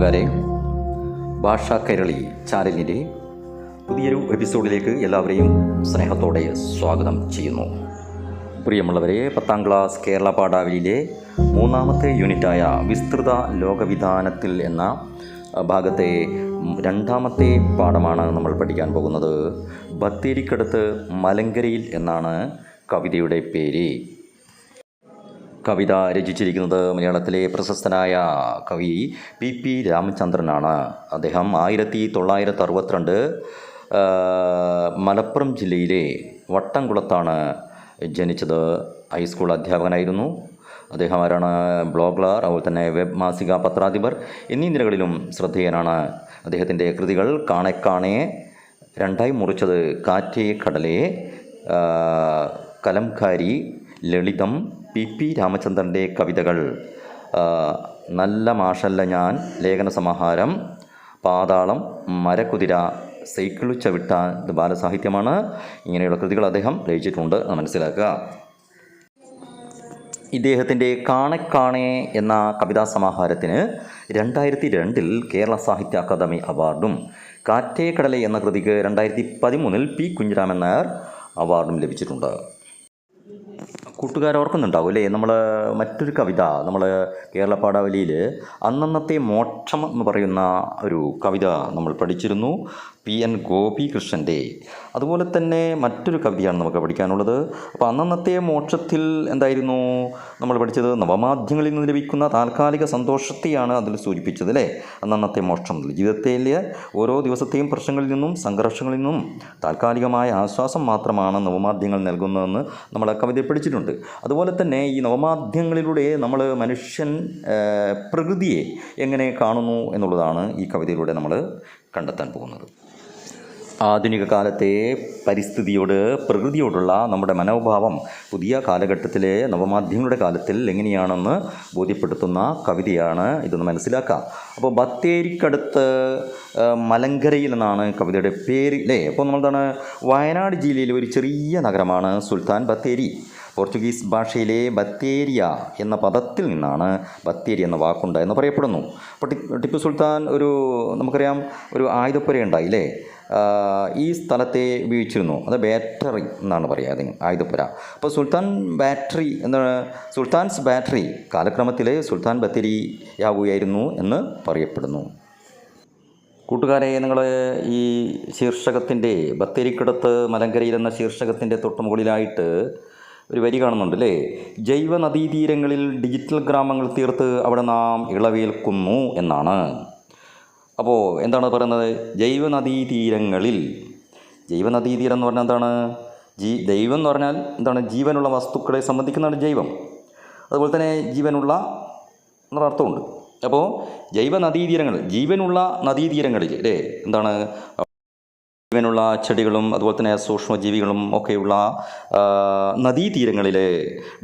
കൂട്ടുകാരെ ഭാഷ കൈരളി ചാനലിന്റെ പുതിയൊരു എപ്പിസോഡിലേക്ക് എല്ലാവരെയും സ്നേഹത്തോടെ സ്വാഗതം ചെയ്യുന്നു. പ്രിയമുള്ളവരെ പത്താം ക്ലാസ് കേരള പാഠാവലിയിലെ മൂന്നാമത്തെ യൂണിറ്റായ വിസ്തൃത ലോകവിധാനത്തിൽ എന്ന ഭാഗത്തെ രണ്ടാമത്തെ പാഠമാണ് നമ്മൾ പഠിക്കാൻ പോകുന്നത്. ബത്തേരിക്കടുത്ത് മലങ്കരയിൽ എന്നാണ് കവിതയുടെ പേര്. കവിത രചിച്ചിരിക്കുന്നത് മലയാളത്തിലെ പ്രശസ്തനായ കവി പി പി രാമചന്ദ്രനാണ്. അദ്ദേഹം ആയിരത്തി തൊള്ളായിരത്തി അറുപത്തിരണ്ട് മലപ്പുറം ജില്ലയിലെ വട്ടംകുളത്താണ് ജനിച്ചത്. ഹൈസ്കൂൾ അധ്യാപകനായിരുന്നു. അദ്ദേഹം ആരാണ്? ബ്ലോഗർ അതുപോലെ തന്നെ വെബ് മാസിക പത്രാധിപർ എന്നീ നിലകളിലും ശ്രദ്ധേയനാണ്. അദ്ദേഹത്തിന്റെ കൃതികൾ കാണെ കാണെ രണ്ടായി മുറിച്ചത് കാറ്റേ കടലേ കലംകാരി ലളിതം പി പി രാമചന്ദ്രന്റെ കവിതകൾ. നല്ല മാഷല്ല ഞാൻ ലേഖന സമാഹാരം പാതാളം മരക്കുതിര സൈക്കിളു ചവിട്ട ഇത് ബാലസാഹിത്യമാണ്. ഇങ്ങനെയുള്ള കൃതികൾ അദ്ദേഹം രചിച്ചിട്ടുണ്ട്. എന്ന് മനസ്സിലാക്കുക. ഇദ്ദേഹത്തിന്റെ കാണെ എന്ന കവിതാ സമാഹാരത്തിന് രണ്ടായിരത്തി രണ്ടിൽ കേരള സാഹിത്യ അക്കാദമി അവാർഡും കാറ്റേ കടലെ എന്ന കൃതിക്ക് രണ്ടായിരത്തി പതിമൂന്നിൽ പി കുഞ്ഞിരാമൻ നായർ അവാർഡും ലഭിച്ചിട്ടുണ്ട്. കൂട്ടുകാർ ഓർക്കുന്നുണ്ടാവും അല്ലേ? നമ്മൾ മറ്റൊരു കവിത നമ്മൾ കേരള പാഠാവലിയിൽ അന്നന്നത്തെ മോക്ഷം എന്ന് പറയുന്ന ഒരു കവിത നമ്മൾ പഠിച്ചിരുന്നു. പി എൻ ഗോപികൃഷ്ണന്റെ. അതുപോലെ തന്നെ മറ്റൊരു കവിതയാണ് നമുക്ക് പഠിക്കാനുള്ളത്. അപ്പോൾ അന്നന്നത്തെ മോക്ഷത്തിൽ എന്തായിരുന്നു നമ്മൾ പഠിച്ചത്? നവമാധ്യങ്ങളിൽ നിന്ന് ലഭിക്കുന്ന താൽക്കാലിക സന്തോഷത്തെയാണ് അതിൽ സൂചിപ്പിച്ചത് അല്ലേ? അന്നന്നത്തെ മോക്ഷം. ജീവിതത്തിലെ ഓരോ ദിവസത്തെയും പ്രശ്നങ്ങളിൽ നിന്നും സംഘർഷങ്ങളിൽ നിന്നും താൽക്കാലികമായ ആശ്വാസം മാത്രമാണ് നവമാധ്യങ്ങൾ നൽകുന്നതെന്ന് നമ്മൾ ആ കവിതയിൽ പഠിച്ചിട്ടുണ്ട്. അതുപോലെ തന്നെ ഈ നവമാധ്യങ്ങളിലൂടെ നമ്മൾ മനുഷ്യൻ പ്രകൃതിയെ എങ്ങനെ കാണുന്നു എന്നുള്ളതാണ് ഈ കവിതയിലൂടെ നമ്മൾ കണ്ടെത്താൻ പോകുന്നത്. ആധുനിക കാലത്തെ പരിസ്ഥിതിയോട് പ്രകൃതിയോടുള്ള നമ്മുടെ മനോഭാവം പുതിയ കാലഘട്ടത്തിലെ നവമാധ്യമങ്ങളുടെ കാലത്തിൽ എങ്ങനെയാണെന്ന് ബോധ്യപ്പെടുത്തുന്ന കവിതയാണ് ഇതൊന്ന് മനസ്സിലാക്കാം. അപ്പോൾ ബത്തേരിക്കടുത്ത് മലങ്കരയിൽ എന്നാണ് കവിതയുടെ പേര് അല്ലേ അപ്പോൾ നമ്മളെന്താണ് വയനാട് ജില്ലയിലെ ഒരു ചെറിയ നഗരമാണ് സുൽത്താൻ ബത്തേരി. പോർച്ചുഗീസ് ഭാഷയിലെ ബത്തേരിയ എന്ന പദത്തിൽ നിന്നാണ് ബത്തേരി എന്ന വാക്കുണ്ട് എന്ന് പറയപ്പെടുന്നു. അപ്പോൾ ടിപ്പു സുൽത്താൻ ഒരു നമുക്കറിയാം ഒരു ആയുധപ്പുര ഉണ്ടായില്ലേ ഈ സ്ഥലത്തെ ഉപയോഗിച്ചിരുന്നു. അത് ബാറ്ററി എന്നാണ് പറയുക. അതിന് ആയുധപ്പുര. അപ്പോൾ സുൽത്താൻ ബാറ്ററി എന്താണ് സുൽത്താൻസ് ബാറ്ററി കാലക്രമത്തിൽ സുൽത്താൻ ബത്തേരിയാവുകയായിരുന്നു എന്ന് പറയപ്പെടുന്നു. കൂട്ടുകാരെ നിങ്ങൾ ഈ ശീർഷകത്തിന്റെ ബത്തേരിക്കടത്ത് മലങ്കരയിൽ എന്ന ശീർഷകത്തിന്റെ തൊട്ട് മുകളിലായിട്ട് ഒരു വരി കാണുന്നുണ്ട് അല്ലേ? ജൈവ നദീതീരങ്ങളിൽ ഡിജിറ്റൽ ഗ്രാമങ്ങൾ തീർത്ത് അവിടെ നാം ഇളവേൽക്കുന്നു എന്നാണ്. അപ്പോൾ എന്താണ് പറയുന്നത്? ജൈവ നദീതീരങ്ങളിൽ ജൈവ നദീതീരം എന്ന് പറഞ്ഞാൽ എന്താണ്? ജീ ദൈവം എന്ന് പറഞ്ഞാൽ എന്താണ്? ജീവനുള്ള വസ്തുക്കളെ സംബന്ധിക്കുന്നതാണ് ജൈവം. അതുപോലെ തന്നെ ജീവനുള്ള എന്നൊരു അർത്ഥമുണ്ട്. അപ്പോൾ ജൈവ നദീതീരങ്ങൾ ജീവനുള്ള നദീതീരങ്ങളിൽ അല്ലേ? എന്താണ്? ജീവനുള്ള ചെടികളും അതുപോലെ തന്നെ സൂക്ഷ്മജീവികളും ഒക്കെയുള്ള നദീതീരങ്ങളിലെ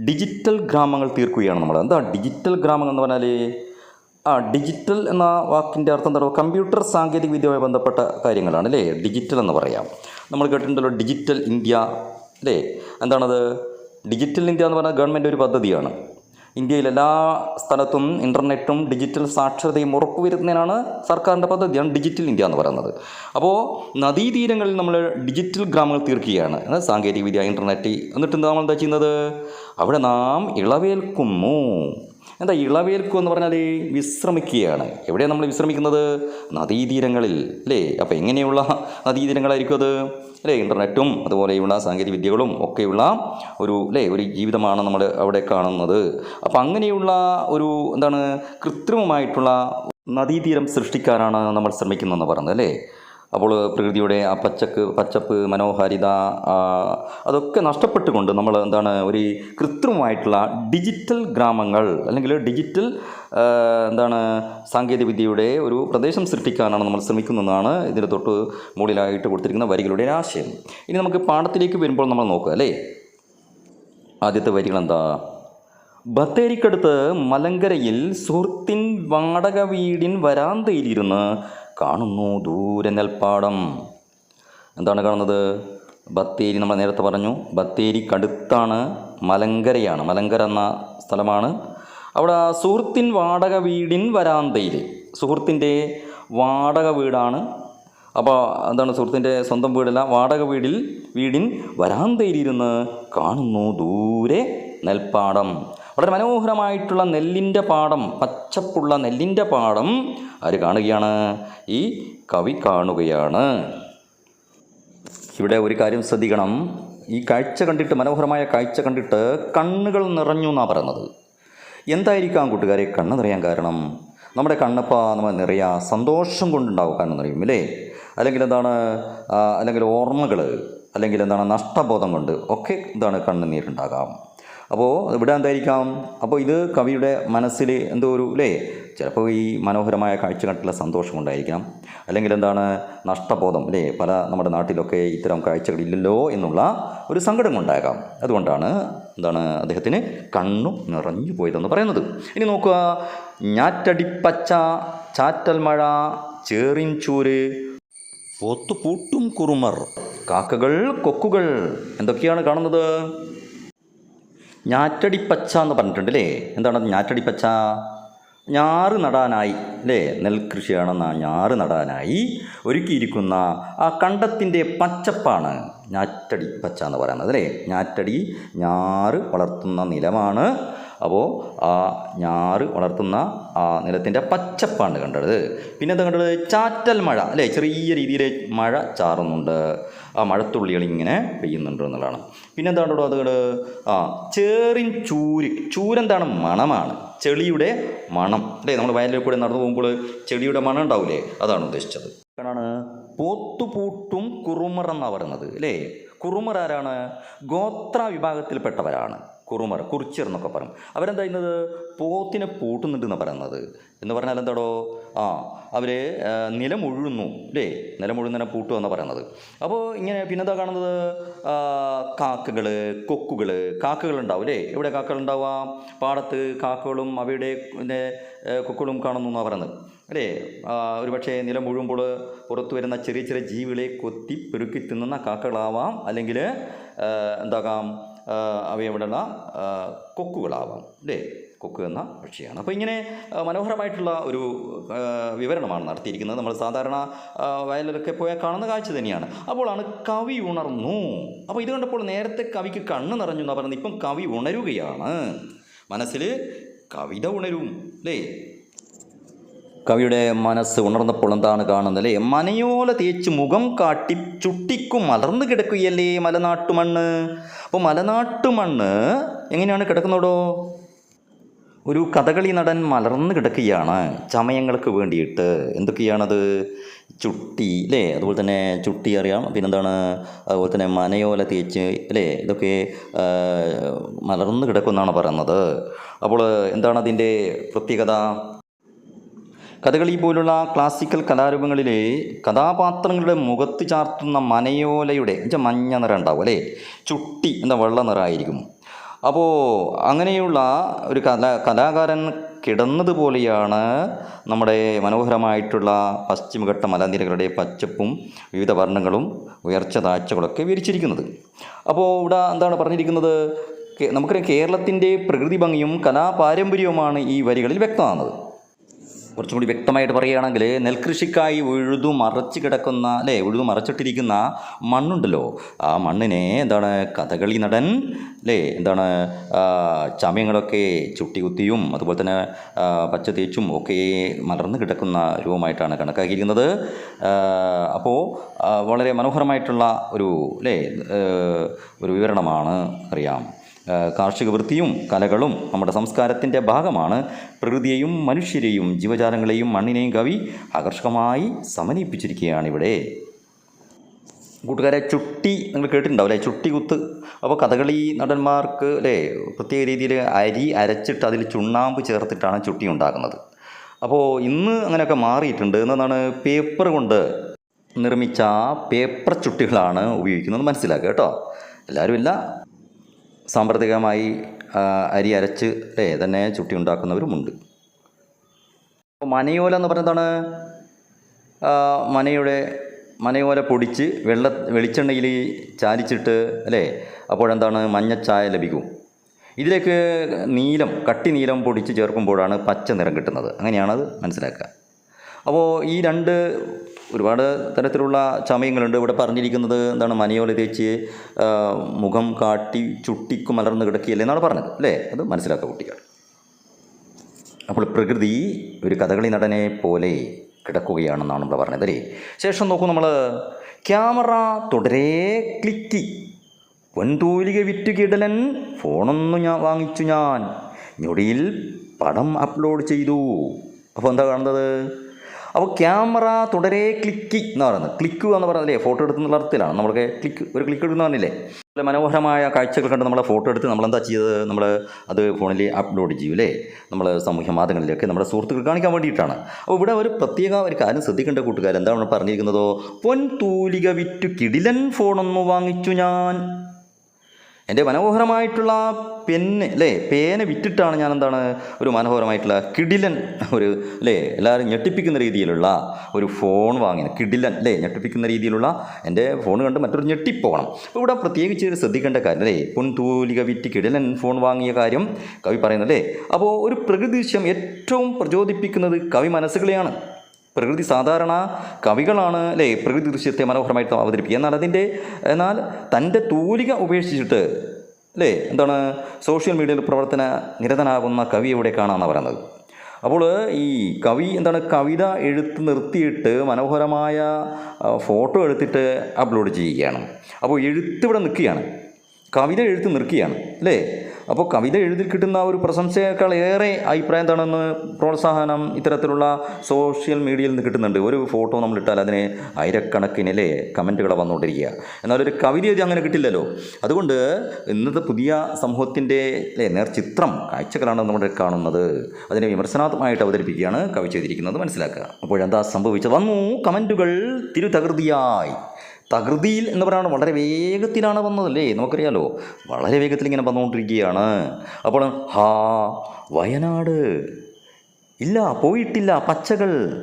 ഡിജിറ്റൽ ഗ്രാമങ്ങൾ തീർക്കുകയാണ് നമ്മൾ. എന്താ ഡിജിറ്റൽ ഗ്രാമങ്ങൾ എന്ന് പറഞ്ഞാൽ ആ ഡിജിറ്റൽ എന്ന വാക്കിന്റെ അർത്ഥം എന്താ പറയുക കമ്പ്യൂട്ടർ സാങ്കേതിക വിദ്യയുമായി ബന്ധപ്പെട്ട കാര്യങ്ങളാണ് അല്ലേ? ഡിജിറ്റൽ എന്ന് പറയാം. നമ്മൾ കേട്ടിട്ടുണ്ടല്ലോ ഡിജിറ്റൽ ഇന്ത്യ അല്ലേ? എന്താണത്? ഡിജിറ്റൽ ഇന്ത്യ എന്ന് പറഞ്ഞാൽ ഗവൺമെന്റ് ഒരു പദ്ധതിയാണ്. ഇന്ത്യയിൽ എല്ലാ സ്ഥലത്തും ഇന്റർനെറ്റും ഡിജിറ്റൽ സാക്ഷരതയും ഉറപ്പുവരുത്തുന്നതിനാണ് സർക്കാരിന്റെ പദ്ധതിയാണ് ഡിജിറ്റൽ ഇന്ത്യ എന്ന് പറയുന്നത്. അപ്പോൾ നദീതീരങ്ങളിൽ നമ്മൾ ഡിജിറ്റൽ ഗ്രാമങ്ങൾ തീർക്കുകയാണ്. സാങ്കേതിക സാങ്കേതികവിദ്യ ഇന്റർനെറ്റ് എന്നിട്ട് നമ്മൾ എന്താ ചെയ്യുന്നത്? അവിടെ നാം ഇളവേൽക്കുന്നു. എന്താ ഇളവേൽക്കുക എന്ന് പറഞ്ഞാൽ വിശ്രമിക്കുകയാണ്. എവിടെയാണ് നമ്മൾ വിശ്രമിക്കുന്നത്? നദീതീരങ്ങളിൽ അല്ലേ? അപ്പോൾ എങ്ങനെയുള്ള നദീതീരങ്ങളായിരിക്കും അത്? അല്ലേ? ഇന്റർനെറ്റും അതുപോലെയുള്ള സാങ്കേതിക വിദ്യകളും ഒക്കെയുള്ള ഒരു അല്ലേ? ഒരു ജീവിതമാണ് നമ്മൾ അവിടെ കാണുന്നത്. അപ്പോൾ അങ്ങനെയുള്ള ഒരു എന്താണ് കൃത്രിമമായിട്ടുള്ള നദീതീരം സൃഷ്ടിക്കാനാണ് നമ്മൾ ശ്രമിക്കുന്നതെന്ന് പറയുന്നത് അല്ലേ? അപ്പോൾ പ്രകൃതിയുടെ ആ പച്ചക്ക് പച്ചപ്പ് മനോഹാരിത അതൊക്കെ നഷ്ടപ്പെട്ടുകൊണ്ട് നമ്മൾ എന്താണ് ഒരു കൃത്രിമമായിട്ടുള്ള ഡിജിറ്റൽ ഗ്രാമങ്ങൾ അല്ലെങ്കിൽ ഡിജിറ്റൽ എന്താണ് സാങ്കേതികവിദ്യയുടെ ഒരു പ്രദേശം സൃഷ്ടിക്കാനാണ് നമ്മൾ ശ്രമിക്കുന്നതെന്നാണ് ഇതിന് തൊട്ട് മുകളിലായിട്ട് കൊടുത്തിരിക്കുന്ന വരികളുടെ ആശയം. ഇനി നമുക്ക് പാഠത്തിലേക്ക് വരുമ്പോൾ നമ്മൾ നോക്കുക അല്ലേ? ആദ്യത്തെ വരികൾ എന്താ? ബത്തേരിക്കടുത്ത് മലങ്കരയിൽ സുഹൃത്തിൻ വാടക വീടിൻ വരാന്തയിലിരുന്ന് കാണുന്നു ദൂരെ നെൽപ്പാടം. എന്താണ് കാണുന്നത്? ബത്തേരി നമ്മൾ നേരത്തെ പറഞ്ഞു. ബത്തേരി കടുത്താണ് മലങ്കരയാണ്. മലങ്കര എന്ന സ്ഥലമാണ്. അവിടെ സുഹൃത്തിൻ വാടക വീടിൻ വരാന്തയിൽ സുഹൃത്തിന്റെ വാടക വീടാണ്. അപ്പോൾ എന്താണ് സുഹൃത്തിന്റെ സ്വന്തം വീടല്ല വാടക വീടിൽ വീടിൻ വരാന്തയിലിരുന്ന് കാണുന്നു ദൂരെ നെൽപ്പാടം. വളരെ മനോഹരമായിട്ടുള്ള നെല്ലിന്റെ പാടം പച്ചപ്പുള്ള നെല്ലിന്റെ പാടം ആര് കാണുകയാണ്? ഈ കവി കാണുകയാണ്. ഇവിടെ ഒരു കാര്യം ശ്രദ്ധിക്കണം. ഈ കാഴ്ച കണ്ടിട്ട് മനോഹരമായ കാഴ്ച കണ്ടിട്ട് കണ്ണുകൾ നിറഞ്ഞു എന്നാണ് പറയുന്നത്. എന്തായിരിക്കാം കൂട്ടുകാരെ കണ്ണ് നിറയാൻ കാരണം? നമ്മുടെ കണ്ണപ്പ നമ്മൾ നിറയാ സന്തോഷം കൊണ്ടുണ്ടാവും കാരണം നിറയും അല്ലേ? അല്ലെങ്കിൽ എന്താണ് അല്ലെങ്കിൽ ഓർമ്മകൾ അല്ലെങ്കിൽ എന്താണ് നഷ്ടബോധം കൊണ്ട് ഒക്കെ എന്താണ് കണ്ണുനീരുണ്ടാകാം അപ്പോൾ ഇവിടെ എന്തായിരിക്കാം? അപ്പോൾ ഇത് കവിയുടെ മനസ്സിൽ എന്തോ ഒരു അല്ലേ ചിലപ്പോൾ ഈ മനോഹരമായ കാഴ്ച കണ്ടുള്ള സന്തോഷം ഉണ്ടായിരിക്കാം. അല്ലെങ്കിൽ എന്താണ് നഷ്ടബോധം അല്ലേ പല നമ്മുടെ നാട്ടിലൊക്കെ ഇത്തരം കാഴ്ചകളില്ലല്ലോ എന്നുള്ള ഒരു സങ്കടം ഉണ്ടാകാം. അതുകൊണ്ടാണ് എന്താണ് അദ്ദേഹത്തിന് കണ്ണു നിറഞ്ഞു പോയതെന്ന് പറയുന്നത്. ഇനി നോക്കുക. ഞാറ്റടിപ്പച്ച ചാറ്റൽ മഴ ചേറിൻ ചൂര് പോത്തുപൂട്ടും കുറുമർ കാക്കകൾ കൊക്കുകൾ എന്തൊക്കെയാണ് കാണുന്നത്? ഞാറ്റടിപ്പച്ച എന്ന് പറഞ്ഞിട്ടുണ്ട് അല്ലേ എന്താണ് ഞാറ്റടിപ്പച്ച ഞാറ് നടാനായി അല്ലേ? നെൽകൃഷിയാണെന്ന ഞാറ് നടാനായി ഒരുക്കിയിരിക്കുന്ന ആ കണ്ടത്തിന്റെ പച്ചപ്പാണ് ഞാറ്റടി പച്ച എന്ന് പറയുന്നത് അല്ലേ? ഞാറ്റടി ഞാറ് വളർത്തുന്ന നിലമാണ് അപ്പോൾ ആ ഞാറ് വളർത്തുന്ന ആ നിലത്തിന്റെ പച്ചപ്പാണ് കണ്ടത്. പിന്നെ എന്താ കണ്ടത്? ചാറ്റൽ മഴ അല്ലേ? ചെറിയ രീതിയിൽ മഴ ചാറുന്നുണ്ട്. ആ മഴത്തുള്ളികൾ ഇങ്ങനെ പെയ്യുന്നുണ്ട് എന്നുള്ളതാണ്. പിന്നെ എന്താ കണ്ടോ അത് ആ ചേറിൻ ചൂര്. ചൂരെന്താണ്? മണമാണ്. ചെളിയുടെ മണം. അല്ലേ? നമ്മൾ വയലിൽ കൂടെ നടന്നു പോകുമ്പോൾ ചെളിയുടെ മണം ഉണ്ടാവില്ലേ? അതാണ് ഉദ്ദേശിച്ചത്. ആണ് പോത്തുപൂട്ടും കുറുമർ എന്നാണ് പറയുന്നത്. അല്ലേ? കുറുമർ ആരാണ്? ഗോത്ര വിഭാഗത്തിൽപ്പെട്ടവരാണ്. കുറുമർ കുറിച്ചർ എന്നൊക്കെ പറയും. അവരെന്താ ചെയ്യുന്നത്? പോത്തിനെ പൂട്ടുന്നുണ്ടെന്ന് പറയുന്നത്. എന്ന് പറഞ്ഞാൽ എന്താടോ? ആ അവർ നിലമുഴുന്നു അല്ലേ നിലമുഴുന്നതിനെ പൂട്ടുക എന്ന് പറയുന്നത്. അപ്പോൾ ഇങ്ങനെ പിന്നെന്താ കാണുന്നത്? കാക്കകൾ കൊക്കുകൾ കാക്കകൾ ഉണ്ടാവും അല്ലേ എവിടെ കാക്കകൾ ഉണ്ടാവുക പാടത്ത് കാക്കകളും അവയുടെ പിന്നെ കൊക്കുകളും കാണുന്നു എന്നാണ് പറയുന്നത്. അല്ലേ ഒരു പക്ഷേ നിലം പുറത്തു വരുന്ന ചെറിയ ചെറിയ ജീവികളെ കൊത്തി പെറുക്കി തിന്നുന്ന കാക്കകളാവാം. അല്ലെങ്കിൽ എന്താകാം? ആ, കൊക്കുകളാവാം. അല്ലേ കൊക്ക് എന്ന പക്ഷിയാണ്. അപ്പോൾ ഇങ്ങനെ മനോഹരമായിട്ടുള്ള ഒരു വിവരണമാണ് നടത്തിയിരിക്കുന്നത്. നമ്മൾ സാധാരണ വയലൊക്കെ പോയാൽ കാണുന്ന കാഴ്ച തന്നെയാണ്. അപ്പോഴാണ് കവി ഉണർന്നു. അപ്പോൾ ഇത് കണ്ടപ്പോൾ നേരത്തെ കവിക്ക് കണ്ണ് നിറഞ്ഞു എന്നാണ് പറയുന്നത് ഇപ്പം കവി ഉണരുകയാണ്. മനസ്സിൽ കവിത ഉണരും. അല്ലേ കവിയുടെ മനസ്സ് ഉണർന്നപ്പോൾ എന്താണ് കാണുന്നത്? മനയോല തേച്ച് മുഖം കാട്ടി ചുട്ടിക്കും മലർന്നു കിടക്കുകയല്ലേ മലനാട്ടുമണ്ണ് അപ്പോൾ മലനാട്ടുമണ്ണ് എങ്ങനെയാണ് കിടക്കുന്നതോ ഒരു കഥകളി നടൻ മലർന്നു കിടക്കുകയാണ് ചമയങ്ങൾക്ക് വേണ്ടിയിട്ട്. എന്തൊക്കെയാണത്? ചുട്ടി അല്ലേ അതുപോലെ തന്നെ ചുട്ടി അറിയാം. പിന്നെന്താണ്? അതുപോലെ തന്നെ മനയോല തേച്ച് അല്ലേ ഇതൊക്കെ മലർന്നു കിടക്കുമെന്നാണ് പറയുന്നത്. അപ്പോൾ എന്താണ് അതിന്റെ പ്രത്യേകത? കഥകളി പോലുള്ള ക്ലാസിക്കൽ കലാരൂപങ്ങളിലെ കഥാപാത്രങ്ങളുടെ മുഖത്ത് ചാർത്തുന്ന മനയോലയുടെ എന്നുവെച്ചാൽ മഞ്ഞ നിറം ഉണ്ടാവും അല്ലേ? ചുട്ടി എന്താ വെള്ള നിറമായിരിക്കും. അപ്പോൾ അങ്ങനെയുള്ള ഒരു കലാ കലാകാരൻ കിടന്നതുപോലെയാണ് നമ്മുടെ മനോഹരമായിട്ടുള്ള പശ്ചിമഘട്ട മലനിരകളുടെ പച്ചപ്പും വിവിധ വർണങ്ങളും ഉയർച്ച താഴ്ചകളൊക്കെ വിരിച്ചിരിക്കുന്നത് അപ്പോൾ ഇവിടെ എന്താണ് പറഞ്ഞിരിക്കുന്നത്? നമുക്കറിയാം കേരളത്തിന്റെ പ്രകൃതി ഭംഗിയും കലാപാരമ്പര്യവുമാണ് ഈ വരികളിൽ വ്യക്തമാകുന്നത്. കുറച്ചും കൂടി വ്യക്തമായിട്ട് പറയുകയാണെങ്കിൽ നെൽകൃഷിക്കായി ഉഴുതു മറച്ച് കിടക്കുന്ന അല്ലേ ഉഴുതു മറച്ചിട്ടിരിക്കുന്ന മണ്ണുണ്ടല്ലോ. ആ മണ്ണിനെ എന്താണ് കഥകളി നടൻ അല്ലേ എന്താണ് ചമയങ്ങളൊക്കെ ചുട്ടികുത്തിയും അതുപോലെ തന്നെ പച്ച തേച്ചും ഒക്കെ മലർന്ന് കിടക്കുന്ന രൂപമായിട്ടാണ് കണക്കാക്കിയിരിക്കുന്നത്. അപ്പോൾ വളരെ മനോഹരമായിട്ടുള്ള ഒരു അല്ലേ ഒരു വിവരണമാണ് അറിയാം. കാർഷിക വൃത്തിയും കലകളും നമ്മുടെ സംസ്കാരത്തിന്റെ ഭാഗമാണ്. പ്രകൃതിയെയും മനുഷ്യരെയും ജീവജാലങ്ങളെയും മണ്ണിനെയും കവി ആകർഷകമായി സമന്വയിപ്പിച്ചിരിക്കുകയാണ് ഇവിടെ. കൂട്ടുകാരെ ചുട്ടി നിങ്ങൾ കേട്ടിട്ടുണ്ടാവും അല്ലേ? ചുട്ടി കുത്ത് അപ്പോൾ കഥകളി നടന്മാർക്ക് അല്ലേ പ്രത്യേക രീതിയിൽ അരി അരച്ചിട്ട് അതിൽ ചുണ്ണാമ്പ് ചേർത്തിട്ടാണ് ചുട്ടി ഉണ്ടാക്കുന്നത്. അപ്പോൾ ഇന്ന് അങ്ങനെയൊക്കെ മാറിയിട്ടുണ്ട്. എന്നതാണ് പേപ്പർ കൊണ്ട് നിർമ്മിച്ച പേപ്പർ ചുട്ടികളാണ് ഉപയോഗിക്കുന്നത്. മനസ്സിലാക്കുക കേട്ടോ. എല്ലാവരും ഇല്ല. സാമ്പ്രദായികമായി ആ, അരി അരച്ച് തന്നെ ചുട്ടി ഉണ്ടാക്കുന്നവരുമുണ്ട്. അപ്പോൾ മനയോല എന്ന് പറയുന്നതാണ് മനയുടെ മനയോല പൊടിച്ച് വെള്ള വെളിച്ചെണ്ണയിൽ ചാലിച്ചിട്ട് അല്ലേ? അപ്പോഴെന്താണ് മഞ്ഞച്ചായ ലഭിക്കും. ഇതിലേക്ക് നീലം കട്ടി നീലം പൊടിച്ച് ചേർക്കുമ്പോഴാണ് പച്ച നിറം കിട്ടുന്നത്. അങ്ങനെയാണത് മനസ്സിലാക്കുക. അപ്പോൾ ഈ രണ്ട് ഒരുപാട് തരത്തിലുള്ള ചമയങ്ങളുണ്ട്. ഇവിടെ പറഞ്ഞിരിക്കുന്നത് എന്താണ് മനയോല തേച്ച് മുഖം കാട്ടി ചുട്ടിക്കു മലർന്ന് കിടക്കിയല്ലേ എന്നാണ് പറഞ്ഞത് അല്ലേ? അത് മനസ്സിലാക്കുക കുട്ടികൾ. അപ്പോൾ പ്രകൃതി ഒരു കഥകളി നടനെ പോലെ കിടക്കുകയാണെന്നാണ് നമ്മൾ പറഞ്ഞത് അല്ലേ? ശേഷം നോക്കൂ നമ്മൾ ക്യാമറ തുടരെ ക്ലിക്കി. പൊൻതൂലിക വിറ്റു കിടലൻ ഫോണൊന്നു ഞാൻ വാങ്ങിച്ചു ഞാൻ. ഞൊടിയിൽ പടം അപ്ലോഡ് ചെയ്തു. അപ്പോൾ എന്താ കാണുന്നത്? അപ്പോൾ ക്യാമറ തുടരെ ക്ലിക്ക് എന്ന് പറയുന്നത്. ക്ലിക്ക് എന്ന് പറയുന്നത് ഫോട്ടോ എടുക്കുന്ന അർത്ഥത്തിലാണ്. നമ്മൾക്ക് ക്ലിക്ക് ഒരു ക്ലിക്ക് എടുക്കുന്ന പറഞ്ഞില്ലേ? നല്ല മനോഹരമായ കാഴ്ചകൾ കണ്ട് നമ്മളെ ഫോട്ടോ എടുത്ത് നമ്മളെന്താ ചെയ്തത്? നമ്മൾ അത് ഫോണിൽ അപ്ലോഡ് ചെയ്യും അല്ലേ? നമ്മൾ സാമൂഹ്യ മാധ്യമങ്ങളിലൊക്കെ നമ്മുടെ സുഹൃത്തുക്കൾ കാണിക്കാൻ വേണ്ടിയിട്ടാണ്. അപ്പോൾ ഇവിടെ ഒരു പ്രത്യേക ഒരു കാര്യം ശ്രദ്ധിക്കേണ്ട കൂട്ടുകാർ എന്താണ് പറഞ്ഞിരിക്കുന്നതോ? പൊൻ തൂലിക വിറ്റു കിടിലൻ ഫോണൊന്നു വാങ്ങിച്ചു ഞാൻ. എന്റെ മനോഹരമായിട്ടുള്ള പെന്ന് അല്ലേ പേന വിറ്റിട്ടാണ് ഞാൻ എന്താണ് ഒരു മനോഹരമായിട്ടുള്ള കിടിലൻ ഒരു അല്ലേ എല്ലാവരും ഞെട്ടിപ്പിക്കുന്ന രീതിയിലുള്ള ഒരു ഫോൺ വാങ്ങിയത്. കിടിലൻ അല്ലേ ഞെട്ടിപ്പിക്കുന്ന രീതിയിലുള്ള എന്റെ ഫോൺ കണ്ട് മറ്റൊരു ഞെട്ടിപ്പോകണം അപ്പോൾ ഇവിടെ പ്രത്യേകിച്ച് ശ്രദ്ധിക്കേണ്ട കാര്യം അല്ലേ പൊൻതൂലിക വിറ്റ് കിടിലൻ ഫോൺ വാങ്ങിയ കാര്യം കവി പറയുന്നത് അല്ലേ അപ്പോൾ ഒരു പ്രകൃതി ദൃശ്യം ഏറ്റവും പ്രചോദിപ്പിക്കുന്നത് കവി മനസ്സുകളെയാണ്. പ്രകൃതി സാധാരണ കവികളാണ് അല്ലേ? പ്രകൃതി ദൃശ്യത്തെ മനോഹരമായിട്ട് അവതരിപ്പിക്കുക. എന്നാൽ അതിന്റെ എന്നാൽ തന്റെ തൂലിക ഉപേക്ഷിച്ചിട്ട് അല്ലേ? എന്താണ്? സോഷ്യൽ മീഡിയയിൽ പ്രവർത്തന നിരതനാകുന്ന കവി ഇവിടെ കാണാമെന്നാണ് പറയുന്നത്. അപ്പോൾ ഈ കവി എന്താണ്? കവിത എഴുത്ത് നിർത്തിയിട്ട് മനോഹരമായ ഫോട്ടോ എടുത്തിട്ട് അപ്ലോഡ് ചെയ്യുകയാണ്. അപ്പോൾ എഴുത്ത് ഇവിടെ നിൽക്കുകയാണ്. കവിത എഴുത്ത് നിർക്കുകയാണ്. അല്ലേ? അപ്പോൾ കവിത എഴുതി കിട്ടുന്ന ഒരു പ്രശംസയേക്കാൾ ഏറെ അഭിപ്രായം തണെന്ന് പ്രോത്സാഹനം ഇത്തരത്തിലുള്ള സോഷ്യൽ മീഡിയയിൽ നിന്ന് കിട്ടുന്നുണ്ട്. ഒരു ഫോട്ടോ നമ്മൾ ഇട്ടാൽ അതിന് ആയിരക്കണക്കിന് അല്ലേ കമന്റുകൾ വന്നുകൊണ്ടിരിക്കുക. എന്നാൽ ഒരു കവിത എഴുതി അങ്ങനെ കിട്ടില്ലല്ലോ. അതുകൊണ്ട് ഇന്നത്തെ പുതിയ സമൂഹത്തിന്റെ അല്ലേ നേർചിത്രം കാഴ്ചകളാണ് നമ്മുടെ കാണുന്നത്. അതിനെ വിമർശനാത്മകമായിട്ട് അവതരിപ്പിക്കുകയാണ് കവി ചെയ്തിരിക്കുന്നത്. മനസ്സിലാക്കുക. അപ്പോഴെന്താ സംഭവിച്ചത്? വന്നു കമന്റുകൾ തിരുതകൃതിയായി. തകൃതിയിൽ എന്ന് പറയുന്നത് വളരെ വേഗത്തിലാണ് വന്നതല്ലേ? നമുക്കറിയാലോ. വളരെ വേഗത്തിൽ ഇങ്ങനെ വന്നുകൊണ്ടിരിക്കുകയാണ്. അപ്പോൾ ഹാ വയനാട്. ഇല്ല പോയിട്ടില്ല പച്ചകൾ.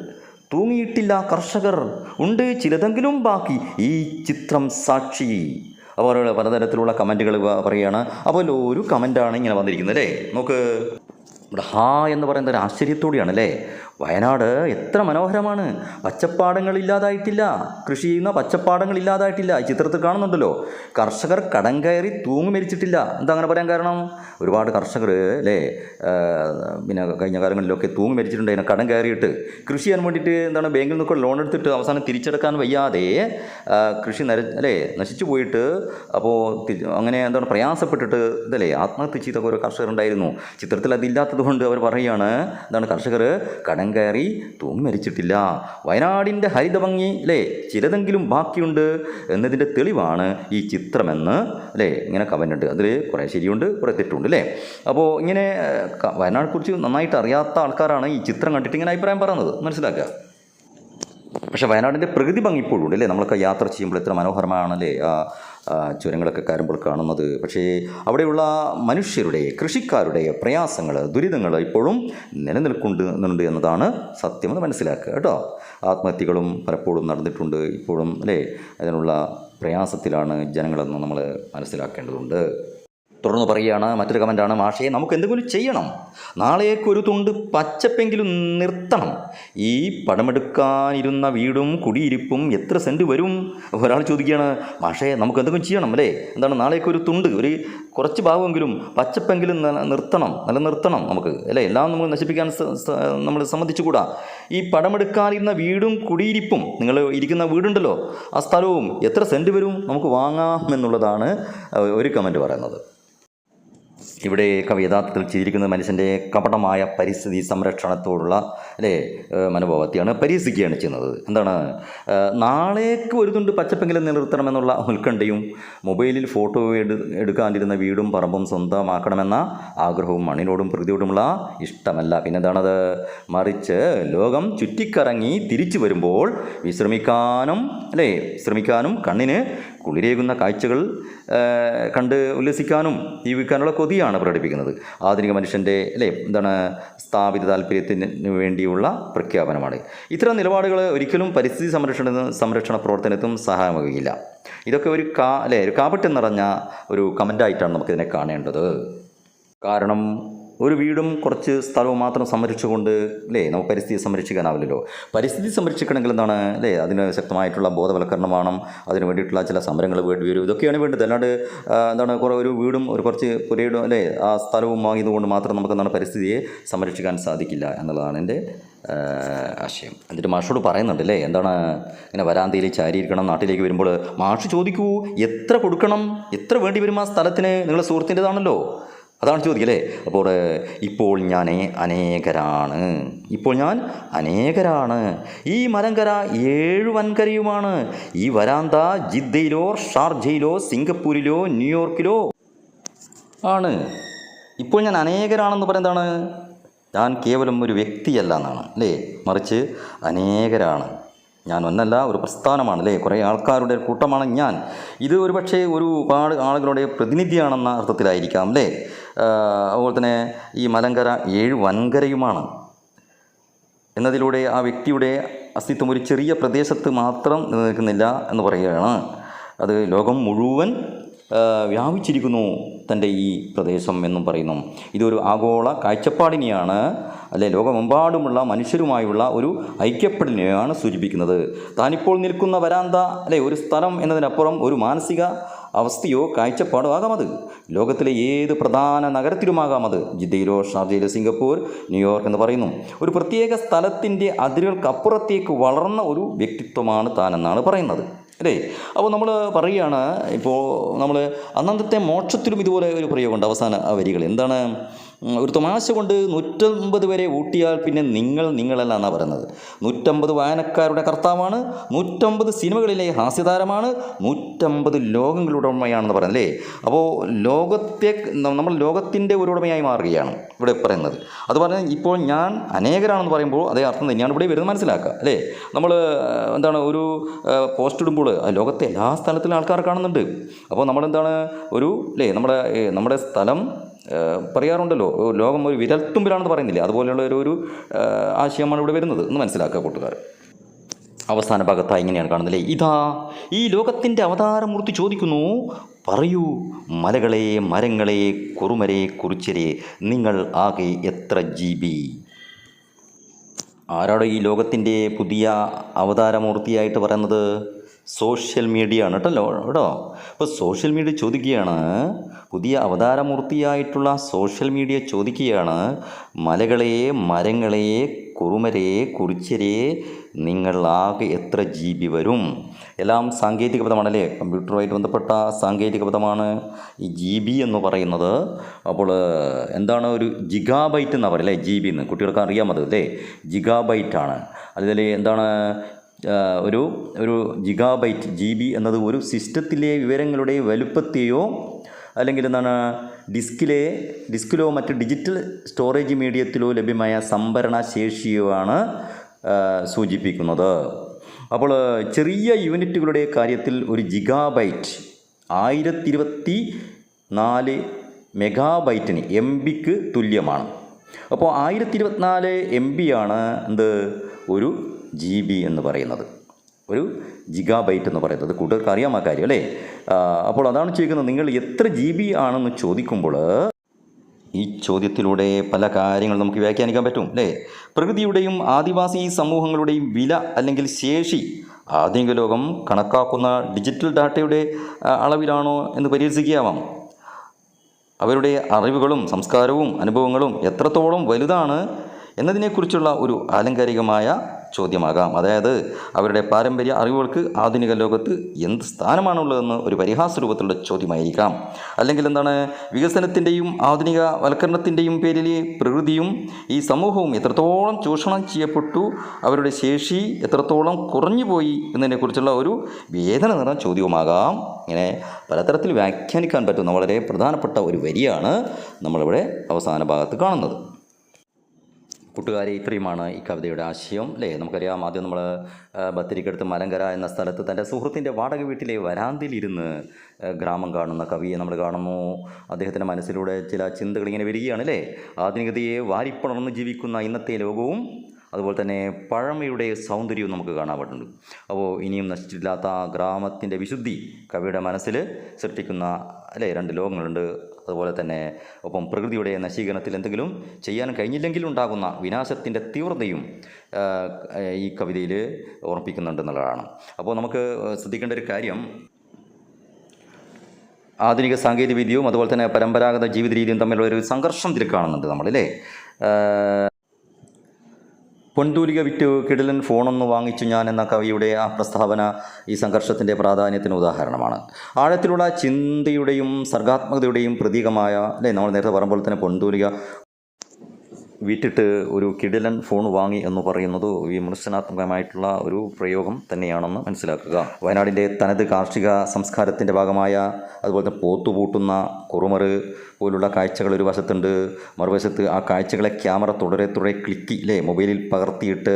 തൂങ്ങിയിട്ടില്ല കർഷകർ. ഉണ്ട് ചിലതെങ്കിലും ബാക്കി. ഈ ചിത്രം സാക്ഷി. അപ്പോൾ പലതരത്തിലുള്ള കമന്റുകൾ പറയുകയാണ്. അപ്പോൾ ഒരു കമന്റാണ് ഇങ്ങനെ വന്നിരിക്കുന്നത് അല്ലേ? നമുക്ക് ഹാ എന്ന് പറയുന്നത് ഒരു ആശ്ചര്യത്തോടെയാണ് അല്ലേ? വയനാട് എത്ര മനോഹരമാണ്. പച്ചപ്പാടങ്ങൾ ഇല്ലാതായിട്ടില്ല. കൃഷി ചെയ്യുന്ന പച്ചപ്പാടങ്ങൾ ഇല്ലാതായിട്ടില്ല. ഈ ചിത്രത്തിൽ കാണുന്നുണ്ടല്ലോ. കർഷകർ കടം കയറി തൂങ്ങി മരിച്ചിട്ടില്ല. എന്താ അങ്ങനെ പറയാൻ കാരണം? ഒരുപാട് കർഷകർ അല്ലേ? പിന്നെ കഴിഞ്ഞ കാലങ്ങളിലൊക്കെ തൂങ്ങി മരിച്ചിട്ടുണ്ടായിരുന്നു കടം കയറിയിട്ട് കൃഷി ചെയ്യാൻ വേണ്ടിയിട്ട് എന്താണ് ബാങ്കിൽ നിന്നൊക്കെ ലോൺ എടുത്തിട്ട് അവസാനം തിരിച്ചെടുക്കാൻ വയ്യാതെ കൃഷി നര അല്ലേ? നശിച്ചു പോയിട്ട് അപ്പോൾ അങ്ങനെ എന്താണ് പ്രയാസപ്പെട്ടിട്ട് ഇതല്ലേ? ആത്മഹത്യ ചെയ്ത ഓരോ കർഷകരുണ്ടായിരുന്നു. ചിത്രത്തിൽ അതില്ലാത്തത് കൊണ്ട് അവർ പറയുകയാണ് എന്താണ് കർഷകർ? കടം കയറി തൂങ്ങി മരിച്ചിട്ടില്ല. വയനാടിന്റെ ഹരിതഭംഗി അല്ലേ ചിലതെങ്കിലും ബാക്കിയുണ്ട് എന്നതിന്റെ തെളിവാണ് ഈ ചിത്രമെന്ന് അല്ലേ? ഇങ്ങനെ കമന്റ് അതിൽ കുറേ ശരിയുണ്ട് കുറേ തെറ്റുണ്ട് അല്ലേ? അപ്പോൾ ഇങ്ങനെ വയനാടിനെക്കുറിച്ച് നന്നായിട്ട് അറിയാത്ത ആൾക്കാരാണ് ഈ ചിത്രം കണ്ടിട്ട് ഇങ്ങനെ അഭിപ്രായം പറയുന്നത്. മനസ്സിലാക്കുക? പക്ഷേ വയനാടിന്റെ പ്രകൃതി ഭംഗി ഇപ്പോഴും ഉണ്ട് അല്ലേ? നമ്മളൊക്കെ യാത്ര ചെയ്യുമ്പോൾ എത്ര മനോഹരമാണല്ലേ? ചുരങ്ങളൊക്കെ കയറുമ്പോൾ കാണുന്നത്. പക്ഷേ അവിടെയുള്ള മനുഷ്യരുടെ കൃഷിക്കാരുടെ പ്രയാസങ്ങൾ ദുരിതങ്ങൾ ഇപ്പോഴും നിലനിൽക്കുന്നുണ്ട് എന്നതാണ് സത്യമെന്ന് മനസ്സിലാക്കുക കേട്ടോ. ആത്മഹത്യകളും പലപ്പോഴും നടന്നിട്ടുണ്ട് ഇപ്പോഴും അല്ലേ? അതിനുള്ള പ്രയാസത്തിലാണ് ജനങ്ങളെന്ന് നമ്മൾ മനസ്സിലാക്കേണ്ടതുണ്ട്. തുടർന്ന് പറയുകയാണ് മറ്റൊരു കമന്റാണ് മാഷയെ നമുക്ക് എന്തെങ്കിലും ചെയ്യണം. നാളെയൊക്കെ ഒരു തുണ്ട് പച്ചപ്പെങ്കിലും നിർത്തണം. ഈ പടമെടുക്കാനിരുന്ന വീടും കുടിയിരിപ്പും എത്ര സെന്റ് വരും? ഒരാൾ ചോദിക്കുകയാണ് മാഷയെ നമുക്ക് എന്തെങ്കിലും ചെയ്യണം അല്ലേ? എന്താണ് നാളെയൊക്കെ ഒരു തുണ്ട് ഒരു കുറച്ച് ഭാഗമെങ്കിലും പച്ചപ്പെങ്കിലും നിർത്തണം നിലനിർത്തണം നമുക്ക് അല്ലേ? എല്ലാം നമ്മൾ നശിപ്പിക്കാൻ നമ്മൾ സമ്മതിച്ചുകൂടാ? ഈ പടമെടുക്കാനിരുന്ന വീടും കുടിയിരിപ്പും നിങ്ങൾ ഇരിക്കുന്ന വീടുണ്ടല്ലോ ആ സ്ഥലവും എത്ര സെന്റ് വരും? നമുക്ക് വാങ്ങാം എന്നുള്ളതാണ് ഒരു കമന്റ് പറയുന്നത്. ഇവിടെ കവി യഥാർത്ഥത്തിൽ ചെയ്തിരിക്കുന്നത് മനുഷ്യന്റെ കപടമായ പരിസ്ഥിതി സംരക്ഷണത്തോടുള്ള അല്ലേ മനോഭാവത്തെയാണ് പരിഹസിക്കുകയാണ് ചെയ്യുന്നത്. എന്താണ്? നാളേക്ക് ഒരു തുണ്ട് പച്ചപ്പെങ്കിലും നിലനിർത്തണമെന്നുള്ള ഉത്കണ്ഠയും മൊബൈലിൽ ഫോട്ടോ എടു എടുക്കാണ്ടിരുന്ന വീടും പറമ്പും സ്വന്തമാക്കണമെന്ന ആഗ്രഹവും മണ്ണിനോടും പ്രകൃതിയോടുമുള്ള ഇഷ്ടമല്ല. പിന്നെ പിന്നെന്താണത്? മറിച്ച് ലോകം ചുറ്റിക്കറങ്ങി തിരിച്ചു വരുമ്പോൾ വിശ്രമിക്കാനും അല്ലേ വിശ്രമിക്കാനും കണ്ണിന് കുളിരേകുന്ന കാഴ്ചകൾ കണ്ട് ഉല്ലസിക്കാനും ജീവിക്കാനുള്ള കൊതിയാണ് പ്രകടിപ്പിക്കുന്നത്. ആധുനിക മനുഷ്യന്റെ അല്ലേ എന്താണ് സ്ഥാപിത താല്പര്യത്തിന് വേണ്ടിയുള്ള പ്രഖ്യാപനമാണ്. ഇത്തരം നിലപാടുകൾ ഒരിക്കലും പരിസ്ഥിതി സംരക്ഷണ സംരക്ഷണ പ്രവർത്തനത്തിനും സഹായമാകുകയില്ല ഇതൊക്കെ ഒരു കാ അല്ലേ ഒരു കാപട്യം നിറഞ്ഞ ഒരു കമന്റായിട്ടാണ് നമുക്കിതിനെ കാണേണ്ടത്. കാരണം ഒരു വീടും കുറച്ച് സ്ഥലവും മാത്രം സംരക്ഷിച്ചുകൊണ്ട് അല്ലേ? നമുക്ക് പരിസ്ഥിതി സംരക്ഷിക്കാനാവില്ലല്ലോ. പരിസ്ഥിതി സംരക്ഷിക്കണമെങ്കിൽ എന്താണ്? അല്ലേ? അതിന് ശക്തമായിട്ടുള്ള ബോധവൽക്കരണം വേണം അതിന് വേണ്ടിയിട്ടുള്ള ചില സമരങ്ങൾ വേണ്ടി വരും. ഇതൊക്കെയാണ് വേണ്ടത്. അല്ലാണ്ട് എന്താണ് കുറേ ഒരു വീടും ഒരു കുറച്ച് പുരയിടും അല്ലേ? ആ സ്ഥലവും വാങ്ങിയതുകൊണ്ട് മാത്രം നമുക്ക് എന്താണ് പരിസ്ഥിതിയെ സംരക്ഷിക്കാൻ സാധിക്കില്ല എന്നുള്ളതാണ് എന്റെ ആശയം. എന്നിട്ട് മാഷോട് പറയുന്നുണ്ട് അല്ലേ? എന്താണ് ഇങ്ങനെ വരാന്തയിൽ ചാരിയിരിക്കണം നാട്ടിലേക്ക് വരുമ്പോൾ മാഷ് ചോദിക്കൂ എത്ര കൊടുക്കണം എത്ര വേണ്ടി വരും ആ സ്ഥലത്തിന്? നിങ്ങളുടെ സുഹൃത്തിന്റെതാണല്ലോ. അതാണ് ചോദ്യം അല്ലേ? അപ്പോൾ ഇപ്പോൾ ഞാൻ അനേകരാണ്. ഇപ്പോൾ ഞാൻ അനേകരാണ്. ഈ മലങ്കര ഏഴ് വൻകരയുമാണ്. ഈ വരാന്ത ജിദ്ദയിലോ ഷാർജയിലോ സിംഗപ്പൂരിലോ ന്യൂയോർക്കിലോ ആണ്. ഇപ്പോൾ ഞാൻ അനേകരാണെന്ന് പറയുന്നതാണ് ഞാൻ കേവലം ഒരു വ്യക്തിയല്ല എന്നാണ് അല്ലേ? മറിച്ച് അനേകരാണ്. ഞാൻ ഒന്നല്ല ഒരു പ്രസ്ഥാനമാണ് അല്ലേ കുറേ ആൾക്കാരുടെ കൂട്ടമാണ് ഞാൻ. ഇത് ഒരു പക്ഷേ ഒരുപാട് ആളുകളുടെ പ്രതിനിധിയാണെന്ന അർത്ഥത്തിലായിരിക്കാം അല്ലേ? അതുപോലെ തന്നെ ഈ മലങ്കര ഏഴ് വൻകരയുമാണ്. എന്നതിലൂടെ ആ വ്യക്തിയുടെ അസ്തിത്വം ഒരു ചെറിയ പ്രദേശത്ത് മാത്രം നിലനിൽക്കുന്നില്ല എന്ന് പറയുകയാണ്. അത് ലോകം മുഴുവൻ വ്യാപിച്ചിരിക്കുന്നു തന്റെ ഈ പ്രദേശം എന്നും പറയുന്നു. ഇതൊരു ആഗോള കാഴ്ചപ്പാടിനെയാണ് അല്ലെ ലോകമെമ്പാടുമുള്ള മനുഷ്യരുമായുള്ള ഒരു ഐക്യപ്പെടലിനെയാണ് സൂചിപ്പിക്കുന്നത്. താനിപ്പോൾ നിൽക്കുന്ന വരാന്ത അല്ലെ ഒരു സ്ഥലം എന്നതിനപ്പുറം ഒരു മാനസിക അവസ്ഥയോ കാഴ്ചപ്പാടോ ആകാം അത്. ലോകത്തിലെ ഏത് പ്രധാന നഗരത്തിലുമാകാം അത്. ജിദ്ദയിലോ ഷാർജയിലോ സിംഗപ്പൂർ ന്യൂയോർക്ക് എന്ന് പറയുന്നു. ഒരു പ്രത്യേക സ്ഥലത്തിന്റെ അതിരുകൾക്കപ്പുറത്തേക്ക് വളർന്ന ഒരു വ്യക്തിത്വമാണ് താനെന്നാണ് പറയുന്നത്. അല്ലേ? അപ്പോൾ നമ്മൾ പറയുകയാണ് ഇപ്പോൾ നമ്മൾ അന്നന്നത്തെ മോക്ഷത്തിലും ഇതുപോലെ ഒരു പ്രയോഗമുണ്ട് അവസാന വരികൾ. എന്താണ്? ഒരു തമാശ കൊണ്ട് നൂറ്റമ്പത് വരെ ഊട്ടിയാൽ പിന്നെ നിങ്ങൾ നിങ്ങളല്ല എന്നാണ് പറയുന്നത്. നൂറ്റമ്പത് വായനക്കാരുടെ കർത്താവാണ് നൂറ്റമ്പത് സിനിമകളിലെ ഹാസ്യതാരമാണ് നൂറ്റമ്പത് ലോകങ്ങളുടെ ഉടമയാണെന്ന് പറയുന്നത് അല്ലേ? അപ്പോൾ ലോകത്തെ നമ്മൾ ലോകത്തിന്റെ ഒരു ഉടമയായി മാറുകയാണ് ഇവിടെ പറയുന്നത്. അത് പറഞ്ഞാൽ ഇപ്പോൾ ഞാൻ അനേകരാണെന്ന് പറയുമ്പോൾ അതേ അർത്ഥം തന്നെയാണ് ഇവിടെ വരുന്നത് മനസ്സിലാക്കുക അല്ലേ? നമ്മൾ എന്താണ് ഒരു പോസ്റ്റ് ഇടുമ്പോൾ ലോകത്തെ എല്ലാ സ്ഥലത്തിലും ആൾക്കാർ കാണുന്നുണ്ട്. അപ്പോൾ നമ്മളെന്താണ് ഒരു അല്ലേ? നമ്മുടെ നമ്മുടെ സ്ഥലം പറയാറുണ്ടല്ലോ ലോകം ഒരു വിരൽത്തുമ്പിലാണെന്ന് പറയുന്നില്ലേ? അതുപോലെയുള്ള ഒരു ഒരു ആശയമാണ് ഇവിടെ വരുന്നത് എന്ന് മനസ്സിലാക്കുക കൂട്ടുകാർ. അവസാന ഭാഗത്തായി ഇങ്ങനെയാണ് കാണുന്നത് ഇതാ ഈ ലോകത്തിന്റെ അവതാരമൂർത്തി ചോദിക്കുന്നു പറയൂ മലകളെ മരങ്ങളെ കുറുമരെ കുറിച്ചരെ നിങ്ങൾ ആകെ എത്ര ജി ബി ആരാടോ ഈ ലോകത്തിന്റെ പുതിയ അവതാരമൂർത്തിയായിട്ട് പറയുന്നത്? സോഷ്യൽ മീഡിയ ആണ് കേട്ടല്ലോ കേട്ടോ അപ്പോൾ സോഷ്യൽ മീഡിയ ചോദിക്കുകയാണ് പുതിയ അവതാരമൂർത്തിയായിട്ടുള്ള സോഷ്യൽ മീഡിയ ചോദിക്കുകയാണ് മലകളെ മരങ്ങളെ കുറുമരെ കുറിച്ചരെ നിങ്ങൾ ആകെ എത്ര ബി വരും? എല്ലാം സാങ്കേതിക പദമാണല്ലേ? കമ്പ്യൂട്ടറുമായിട്ട് ബന്ധപ്പെട്ട സാങ്കേതിക പദമാണ് ഈ ജി ബി എന്ന് പറയുന്നത്. അപ്പോൾ എന്താണ് ഒരു ജിഗാബൈറ്റ് എന്നാണ് പറയുക അല്ലേ? ജി ബി എന്ന്. കുട്ടികൾക്ക് അറിയാൻ മതി അല്ലേ? ജിഗാബൈറ്റ് ആണ്. അതിൽ എന്താണ് ഒരു ഒരു ജിഗാബൈറ്റ് ജി ബി എന്നത് ഒരു സിസ്റ്റത്തിലെ വിവരങ്ങളുടെ വലുപ്പത്തെയോ അല്ലെങ്കിൽ എന്താണ് ഡിസ്കിലെ ഡിസ്കിലോ മറ്റ് ഡിജിറ്റൽ സ്റ്റോറേജ് മീഡിയത്തിലോ ലഭ്യമായ സംഭരണ ശേഷിയുമാണ് സൂചിപ്പിക്കുന്നത്. അപ്പോൾ ചെറിയ യൂണിറ്റുകളുടെ കാര്യത്തിൽ ഒരു ജിഗാബൈറ്റ് ആയിരത്തി ഇരുപത്തി നാല് മെഗാബൈറ്റിന് എം ബിക്ക് തുല്യമാണ്. അപ്പോൾ ആയിരത്തി ഇരുപത്തിനാല് എം ബി ആണ് എന്ത്? ഒരു ജി ബി എന്ന് പറയുന്നത്. ഒരു ജിഗാബൈറ്റ് എന്ന് പറയുന്നത് കൂട്ടുകാർക്ക് അറിയാം ആ കാര്യം അല്ലേ? അപ്പോൾ അതാണ് ചോദിക്കുന്നത് നിങ്ങൾ എത്ര ജി ബി ആണെന്ന് ചോദിക്കുമ്പോൾ ഈ ചോദ്യത്തിലൂടെ പല കാര്യങ്ങൾ നമുക്ക് വ്യാഖ്യാനിക്കാൻ പറ്റും അല്ലേ? പ്രകൃതിയുടെയും ആദിവാസി സമൂഹങ്ങളുടെയും വില അല്ലെങ്കിൽ ശേഷി ആധുനിക ലോകം കണക്കാക്കുന്ന ഡിജിറ്റൽ ഡാറ്റയുടെ അളവിലാണോ എന്ന് പരിഹസിക്കാവാം അവരുടെ അറിവുകളും സംസ്കാരവും അനുഭവങ്ങളും എത്രത്തോളം വലുതാണ് എന്നതിനെക്കുറിച്ചുള്ള ഒരു ആലങ്കാരികമായ ചോദ്യമാകാം. അതായത് അവരുടെ പാരമ്പര്യ അറിവുകൾക്ക് ആധുനിക ലോകത്ത് എന്ത് സ്ഥാനമാണുള്ളതെന്ന് ഒരു പരിഹാസ രൂപത്തിലുള്ള ചോദ്യമായിരിക്കാം. അല്ലെങ്കിൽ എന്താണ്? വികസനത്തിന്റെയും ആധുനിക വൽക്കരണത്തിന്റെയും പേരിൽ പ്രകൃതിയും ഈ സമൂഹവും എത്രത്തോളം ചൂഷണം ചെയ്യപ്പെട്ടു അവരുടെ ശേഷി എത്രത്തോളം കുറഞ്ഞുപോയി എന്നതിനെക്കുറിച്ചുള്ള ഒരു വേദന നിറഞ്ഞ ചോദ്യവുമാകാം. ഇങ്ങനെ പലതരത്തിൽ വ്യാഖ്യാനിക്കാൻ പറ്റുന്ന വളരെ പ്രധാനപ്പെട്ട ഒരു വരിയാണ് നമ്മളിവിടെ അവസാന ഭാഗത്ത് കാണുന്നത്. കൂട്ടുകാരെ ഇത്രയുമാണ് ഈ കവിതയുടെ ആശയം അല്ലേ? നമുക്കറിയാം ആദ്യം നമ്മൾ ബത്തിരിക്കടുത്ത് മലങ്കര എന്ന സ്ഥലത്ത് തന്റെ സുഹൃത്തിന്റെ വാടക വീട്ടിലെ വരാന്തിലിരുന്ന് ഗ്രാമം കാണുന്ന കവിയെ നമ്മൾ കാണുന്നു. അദ്ദേഹത്തിന്റെ മനസ്സിലൂടെ ചില ചിന്തകൾ ഇങ്ങനെ വരികയാണ് അല്ലേ? ആധുനികതയെ വാരിപ്പണർന്ന് ജീവിക്കുന്ന ഇന്നത്തെ ലോകവും അതുപോലെ തന്നെ പഴമയുടെ സൗന്ദര്യവും നമുക്ക് കാണാൻ അപ്പോൾ ഇനിയും നശിച്ചിട്ടില്ലാത്ത ഗ്രാമത്തിന്റെ വിശുദ്ധി കവിയുടെ മനസ്സിൽ സൃഷ്ടിക്കുന്ന അല്ലേ രണ്ട് ലോകങ്ങളുണ്ട്. അതുപോലെ തന്നെ ഒപ്പം പ്രകൃതിയുടെ നശീകരണത്തിൽ എന്തെങ്കിലും ചെയ്യാൻ കഴിഞ്ഞില്ലെങ്കിൽ ഉണ്ടാകുന്ന വിനാശത്തിന്റെ തീവ്രതയും ഈ കവിതയിൽ ഓർമ്മിപ്പിക്കുന്നുണ്ട് എന്നുള്ളതാണ്. അപ്പോൾ നമുക്ക് ശ്രദ്ധിക്കേണ്ട ഒരു കാര്യം ആധുനിക സാങ്കേതിക വിദ്യയും അതുപോലെ തന്നെ പരമ്പരാഗത ജീവിത രീതിയും തമ്മിലുള്ള ഒരു സംഘർഷം ഇതിൽ കാണുന്നുണ്ട് നമ്മളല്ലേ പൊൻതൂലിക വിറ്റ് കിടിലൻ ഫോണൊന്ന് വാങ്ങിച്ചു ഞാൻ എന്ന കവിയുടെ ആ പ്രസ്താവന ഈ സംഘർഷത്തിന്റെ പ്രാധാന്യത്തിന് ഉദാഹരണമാണ്. ആഴത്തിലുള്ള ചിന്തയുടെയും സർഗാത്മകതയുടെയും പ്രതീകമായ അല്ലേ നമ്മൾ നേരത്തെ പറയുമ്പോൾ തന്നെ പൊൻതൂലിക വിറ്റിട്ട് ഒരു കിടിലൻ ഫോൺ വാങ്ങി എന്ന് പറയുന്നത് വിമർശനാത്മകമായിട്ടുള്ള ഒരു പ്രയോഗം തന്നെയാണെന്ന് മനസ്സിലാക്കുക. വയനാടിന്റെ തനത് കാർഷിക സംസ്കാരത്തിന്റെ ഭാഗമായ അതുപോലെ തന്നെ പോത്തുപൂട്ടുന്ന കുറുമറ് പോലുള്ള കാഴ്ചകൾ ഒരു വശത്തുണ്ട്. മറുവശത്ത് ആ കാഴ്ചകളെ ക്യാമറ തുടരെ തുടരെ ക്ലിക്ക് ഇല്ലേ മൊബൈലിൽ പകർത്തിയിട്ട്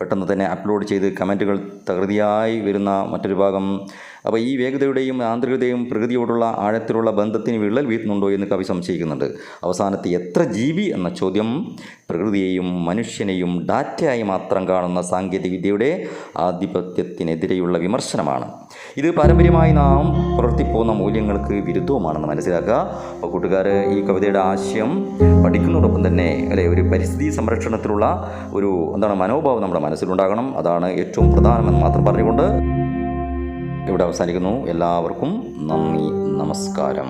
പെട്ടെന്ന് തന്നെ അപ്ലോഡ് ചെയ്ത് കമന്റുകൾ തകൃതിയായി വരുന്ന മറ്റൊരു ഭാഗം അപ്പോൾ ഈ വേഗതയുടെയും ആന്തരികതയും പ്രകൃതിയോടുള്ള ആഴത്തിലുള്ള ബന്ധത്തിന് വിള്ളൽ വീഴുന്നുണ്ടോ എന്ന് കവി സംശയിക്കുന്നുണ്ട്. അവസാനത്തെ എത്ര ജീവി എന്ന ചോദ്യം പ്രകൃതിയെയും മനുഷ്യനെയും ഡാറ്റയായി മാത്രം കാണുന്ന സാങ്കേതികവിദ്യയുടെ ആധിപത്യത്തിനെതിരെയുള്ള വിമർശനമാണ്. ഇത് പാരമ്പര്യമായി നാം പുലർത്തിപ്പോകുന്ന മൂല്യങ്ങൾക്ക് വിരുദ്ധവുമാണെന്ന് മനസ്സിലാക്കുക. അപ്പോൾ കൂട്ടുകാർ ഈ കവിതയുടെ ആശയം പഠിക്കുന്നതോടൊപ്പം തന്നെ അല്ലെ ഒരു പരിസ്ഥിതി സംരക്ഷണത്തിലുള്ള ഒരു എന്താണ് മനോഭാവം നമ്മുടെ മനസ്സിലുണ്ടാകണം. അതാണ് ഏറ്റവും പ്രധാനമെന്ന് മാത്രം പറഞ്ഞുകൊണ്ട് ഇവിടെ അവസാനിക്കുന്നു. എല്ലാവർക്കും നന്ദി നമസ്കാരം.